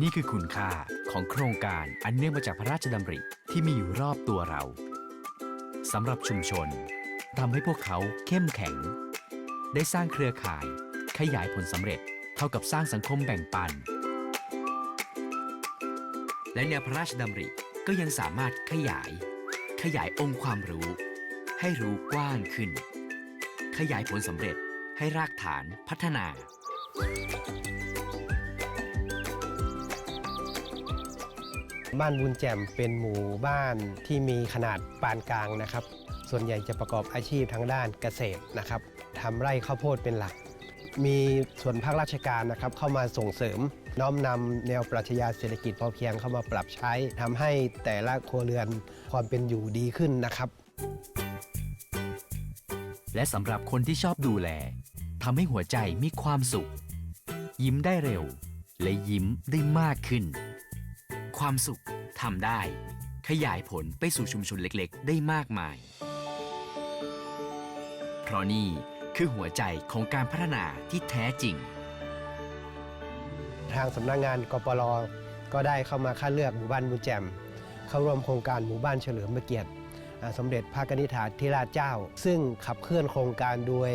นี่คือคุณค่าของโครงการอันเนื่องมาจากพระราชดำริที่มีอยู่รอบตัวเราสำหรับชุมชนทำให้พวกเขาเข้มแข็ง ได้สร้างเครือข่าย ขยายผลสำเร็จเท่ากับสร้างสังคมแบ่งปัน และแนวพระราชดำริก็ยังสามารถขยาย ขยายองค์ความรู้ ให้รู้กว้างขึ้น ขยายผลสำเร็จให้รากฐานพัฒนา บ้านบุญแจ่มเป็นหมู่บ้านที่มีขนาดปานกลางนะครับ ส่วนใหญ่จะประกอบอาชีพทางด้านเกษตรนะครับทำไร่ข้าวโพดเป็นหลัก มีส่วนภาคราชการนะครับเข้ามาส่งเสริม น้อมนำแนวปรัชญาเศรษฐกิจพอเพียงเข้ามาปรับใช้ทำให้แต่ละครัวเรือนความเป็นอยู่ดีขึ้นนะครับ และสำหรับคนที่ชอบดูแลทำให้หัวใจมีความสุข ยิ้มได้เร็ว และยิ้มได้มากขึ้น ความสุขทำได้ ขยายผลไปสู่ชุมชนเล็กๆ ได้มากมาย เพราะนี่คือหัวใจของการพัฒนาที่แท้จริง ทางสำนักงานกปรก็ได้เข้ามาคัดเลือกหมู่บ้านบุญแจม เข้าร่วมโครงการหมู่บ้านเฉลิมพระเกียรติสมเด็จพระนิษฐาธิราชเจ้า ซึ่งขับเคลื่อนโครงการโดย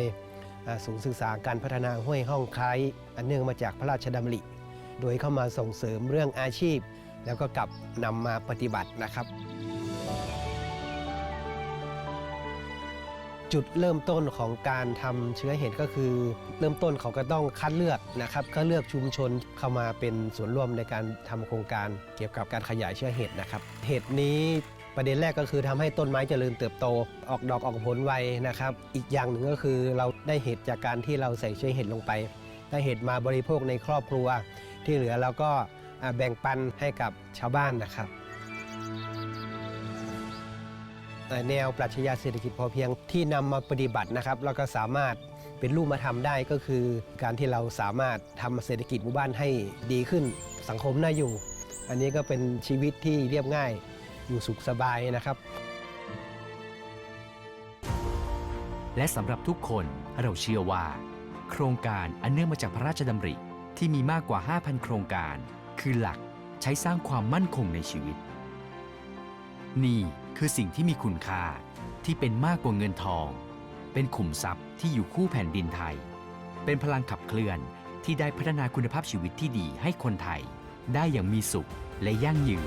ศูนย์ศึกษาการพัฒนาห้วยห้องไคล้อันเนื่องมาจากพระราชดำริ โดยเข้ามาส่งเสริมเรื่องอาชีพ แล้วก็กลับนำมาปฏิบัตินะครับ จุดเริ่มต้นของการทำเชื้อเห็ดก็คือ เริ่มต้นเขาก็ต้องคัดเลือกนะครับคัดเลือกชุมชนเข้ามาเป็นส่วนร่วมในการทำโครงการเกี่ยวกับการขยายเชื้อเห็ดนะครับ เห็ดนี้ประเด็นแรกก็คือทำให้ต้นไม้เจริญเติบโต ออกดอกออกผลไวนะครับ อีกอย่างหนึ่งก็คือเราได้เห็ดจากการที่เราใส่เชื้อเห็ดลงไป ได้เห็ดมาบริโภคในครอบครัว ที่เหลือเราก็ แบ่งปันให้กับชาวบ้านนะครับแนวปรัชญาเศรษฐกิจพอเพียงที่นำมาปฏิบัตินะครับ แล้วก็สามารถเป็นรูปมาทำได้ก็คือ การที่เราสามารถทำเศรษฐกิจหมู่บ้านให้ดีขึ้นสังคมน่าอยู่ อันนี้ก็เป็นชีวิตที่เรียบง่ายอยู่สุขสบายนะครับ และสำหรับทุกคนเราเชื่อว่า โครงการอันเนื่องมาจากพระราชดำริที่มีมากกว่า 5,000 โครงการ คือหลักใช้สร้างความมั่นคงในชีวิต นี่คือสิ่งที่มีคุณค่าที่เป็นมากกว่าเงินทอง เป็นขุมทรัพย์ที่อยู่คู่แผ่นดินไทย เป็นพลังขับเคลื่อนที่ได้พัฒนาคุณภาพชีวิตที่ดีให้คนไทย ได้อย่างมีสุขและยั่งยืน